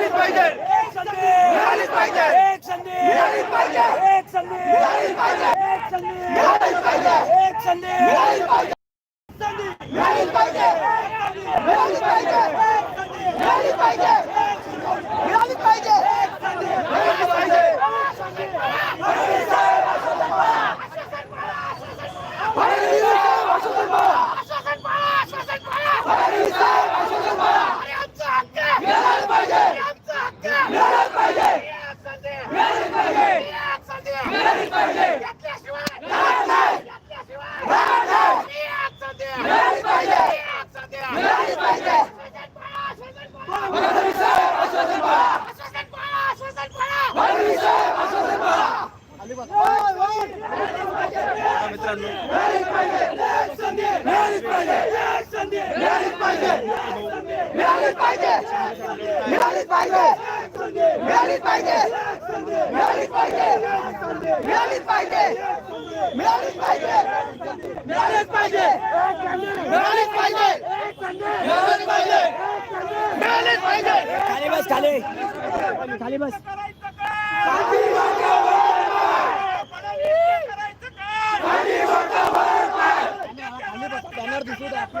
मिळालीच पाहिजे. मिळालीच पाहिजे. मिळालीच पाहिजे. मिळालीच पाहिजे. मिळालीच पाहिजे. मिळालीच पाहिजे. मिळालीच पाहिजे. मिळालीच पाहिजे. मिळालीच पाहिजे. खाली बस खाली. खाली बस. सरकार दिसू द्या आपलं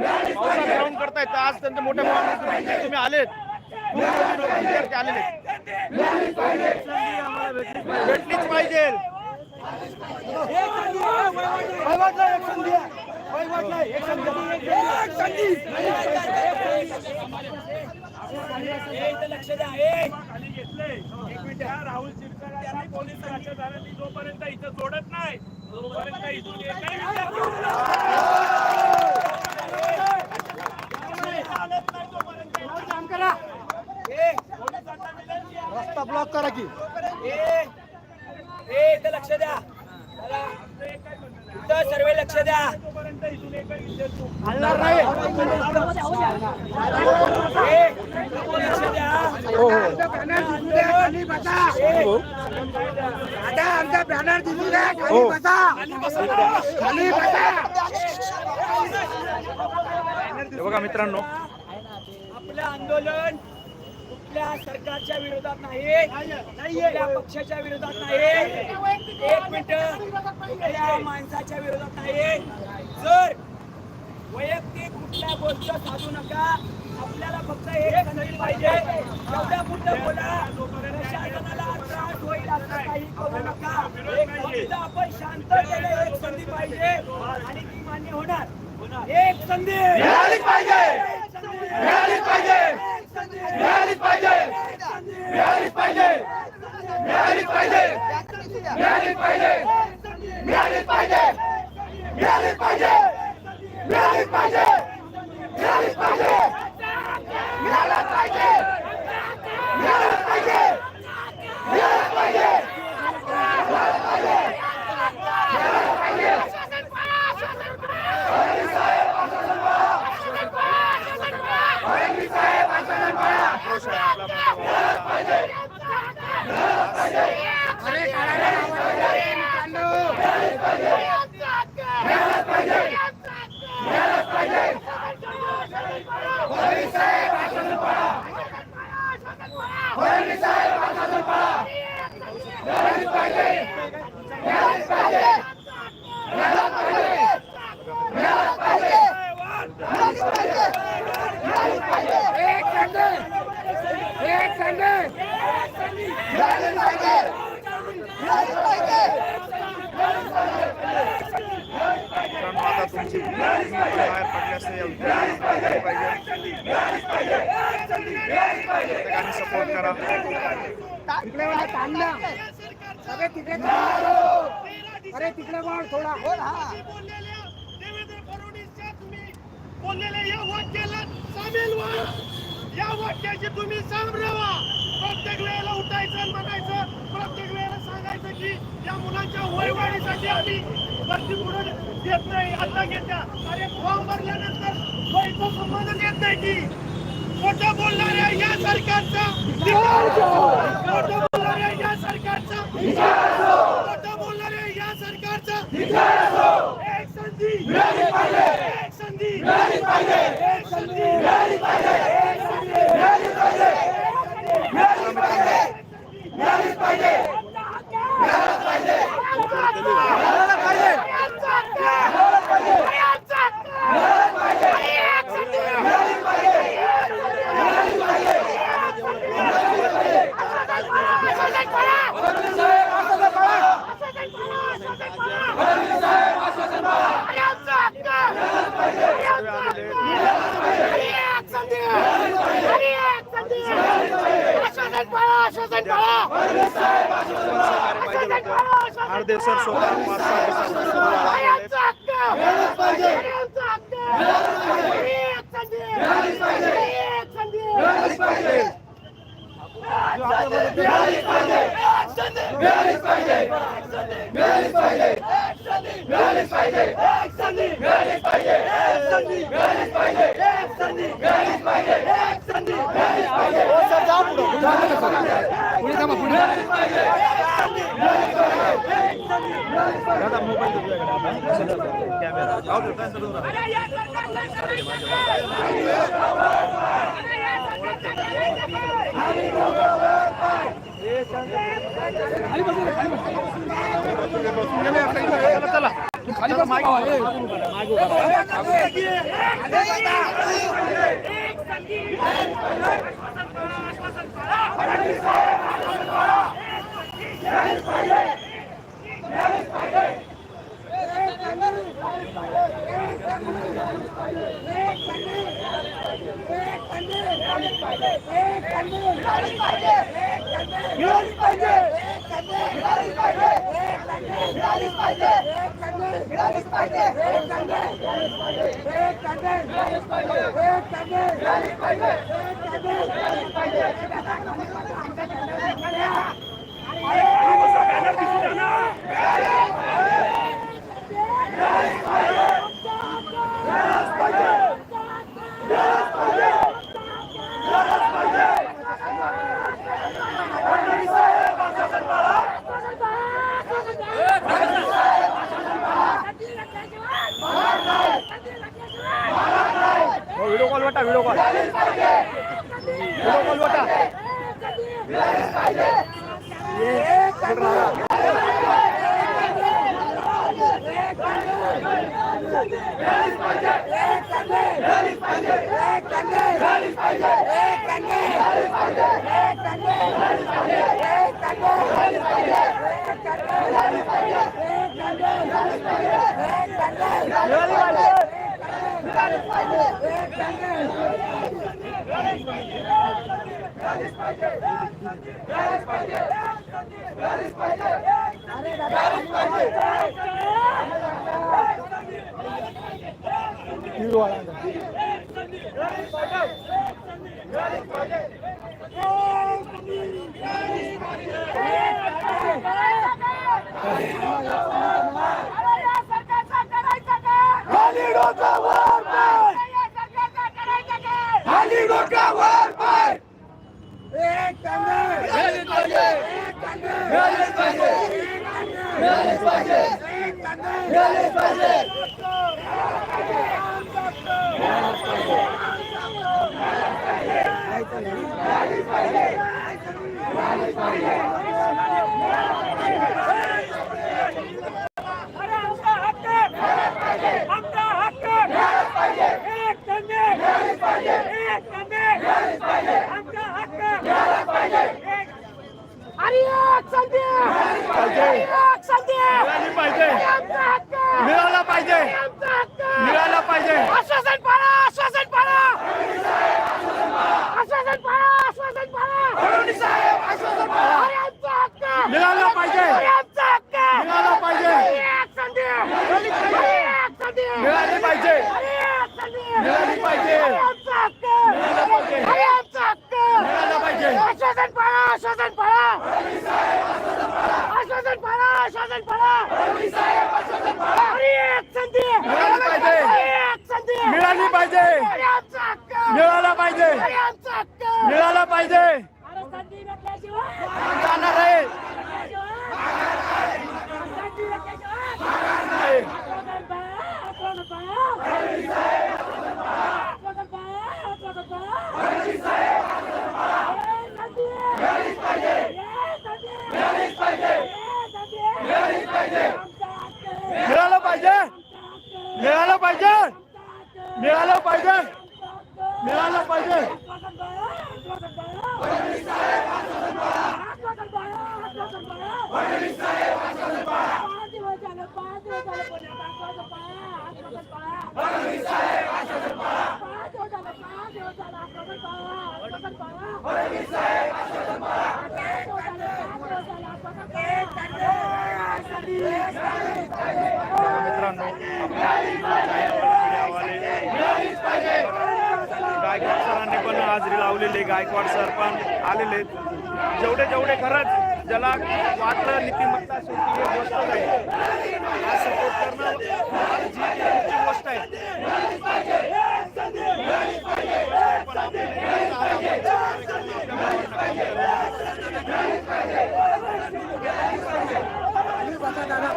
पावसात ग्राउंड करतायत. तर आज त्यांचे मोठ्या प्रमाणात तुम्ही आलेत. विद्यार्थी भेटलीच पाहिजे. राहुल शिरकर पोलीस लक्ष जोपर्यंत इथं सोडत नाही तोपर्यंत इथून येत नाही. रस्ता ब्लॉक करा की. लक्ष द्या. सर्व लक्ष द्या. हल्ला नाही. लक्ष द्या. हो, हो. हो. आता आमचा बॅनर दिसू द्या खाली बसा. खाली बसा बघा मित्रांनो आपलं आंदोलन कुठल्या सरकारच्या विरोधात नाही कुठल्या पक्षाच्या विरोधात नाही. एक मिनिट. कुठल्या माणसाच्या विरोधात नाही. जर वैयक्तिक कुठल्या गोष्ट साधू नका आपल्याला फक्त एक संधी पाहिजे. एवढ्या मोठं बोला. प्रशासनाला त्रास होईल असं काही करू नका. फक्त आपण शांततेने एक संधी पाहिजे. आणि ती मान्य होणार. एक संधी. मिळालीच पाहिजे. मिळालीच पाहिजे. एक संधी मिळालीच पाहिजे. मिळालीच पाहिजे. मिळालीच पाहिजे. मिळालीच पाहिजे. मिळालीच पाहिजे. मिळालीच पाहिजे. मिळालीच पाहिजे. मिळालीच पाहिजे. मिळालाच पाहिजे. मिळालाच अरे तिकडे वाढ थोडा. देवेंद्र फडणवीसच्या तुम्ही बोललेल्या या वाक्याला सामील व्हा. या वाक्याची तुम्ही सामने व्हा प्रत्येक वेळेला उठायचं म्हणायचं प्रत्येक वेळेला सांगायचं की या मुलांच्या वयवाढीसाठी आम्ही भरती पुढे घेत नाही. आता घेत्या. अरे फॉर्म भरल्यानंतर वयचा संबंध घेत नाही की. खोटं बोलणाऱ्या या सरकारचा खोटं बोलणाऱ्या या सरकारचा खोटं बोलणाऱ्या या सरकारचा एक संधी. एक संधी. एक संधी. कायदेशीर स्वरूपात पाच सहा दिवसात पाहिजे मिळालीच पाहिजे एक संधी मिळालीच पाहिजे एक संधी मिळालीच अर्धे सर स्वतः पाच सहा दिवसांपासून आलेले आहेत. दादा मोबाईल तुझ्याकडे कॅमेरा जाऊ पाहिजे त्यांचं पाहिजे नका. पाहिजे चला पाहिजे मागे पाहिजे उभा पाहिजे Thank पाहिजे कॉलवटा व्हिडिओ कॉल व्हिडिओ कॉलवटा पाहिजे मिळाला पाहिजे. मिळाला पाहिजे. मिळाला पाहिजे. असं पाहिजे मिळालं पाहिजे मिळालं पाहिजे मिळालं पाहिजे फडणवीस बोलवलेले गायकवाड सर पण आलेले आहेत. जेवढे जेवढे खरंच ज्याला वाटलं नीतिमत्ता शेवटी हे गोष्ट नाही. हा सपोर्ट करणं जी गोष्ट आहे. बता दादा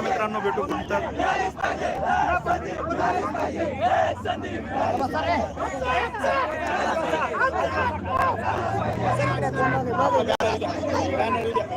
मित्रांनो भेटू नंतर मिळाली